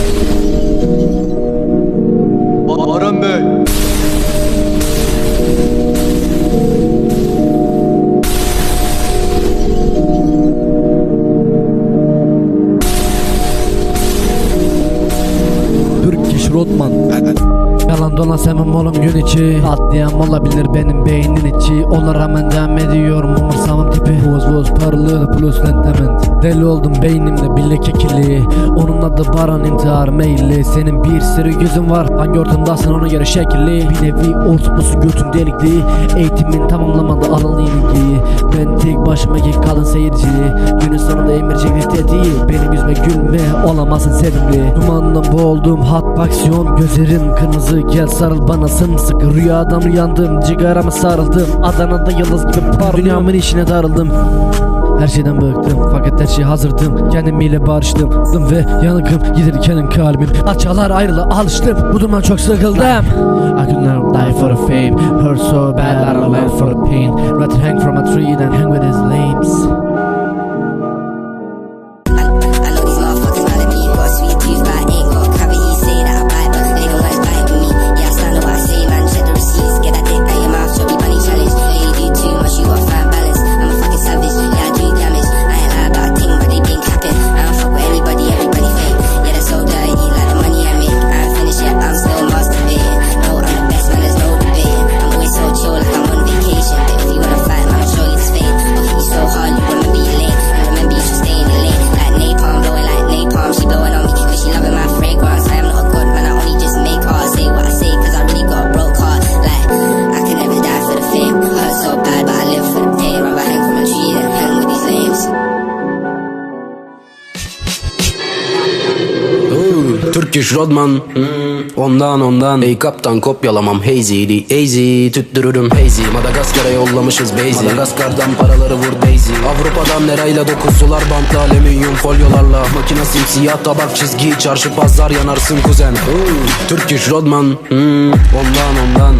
Thank you. Rodman Yalan dolan sevmem oğlum gün içi. Atlayan olabilir benim beynin içi. Ona rağmen devam ediyorum umursamam tipi. Boz boz parlığı plus lentement Deli oldum beynimde bile kekili. Onun adı Baran intihar meyilli. Senin bir sürü gözün var Hangi ortamdasın ona göre şekilli. Bir nevi ortmusu götün delikli. Eğitimin tamamlamadı aralı ilgi Ben tek başıma ki kalın seyirci dediği Benim yüzme gülme olamazsın sevimli. Dumanla boğuldum hat aksiyon Gözlerim kırmızı. Gel sarıl bana sımsıkı. Rüyadan uyandım cigarama sarıldım. Adana'da yıldız gibi parlıyorum Dünyamın içine darıldım. Her şeyden bıktım fakat her şeye hazırdım. Kendimiyle barıştım ve yanıkım. Giderken kalbim. Açalar ayrıla alıştım. Bu durumdan çok sıkıldım. I could never die for the fame. Hurt so bad I live for the pain. Rather hang from a tree than hang with his lames Oo, Turkish Rodman. Hmm, Ondan ondan Ey kaptan kopyalamam Hazy'di Easy tüttürürüm Hazy. Madagaskar'a yollamışız Beyzi. Madagaskar'dan paraları vur Daisy Avrupa'dan nerayla dokuz sular bantlı alüminyum folyolarla. Makine simsiyah tabak çizgi Çarşı pazar yanarsın kuzen. Oo, Turkish Rodman. Hmm, Ondan ondan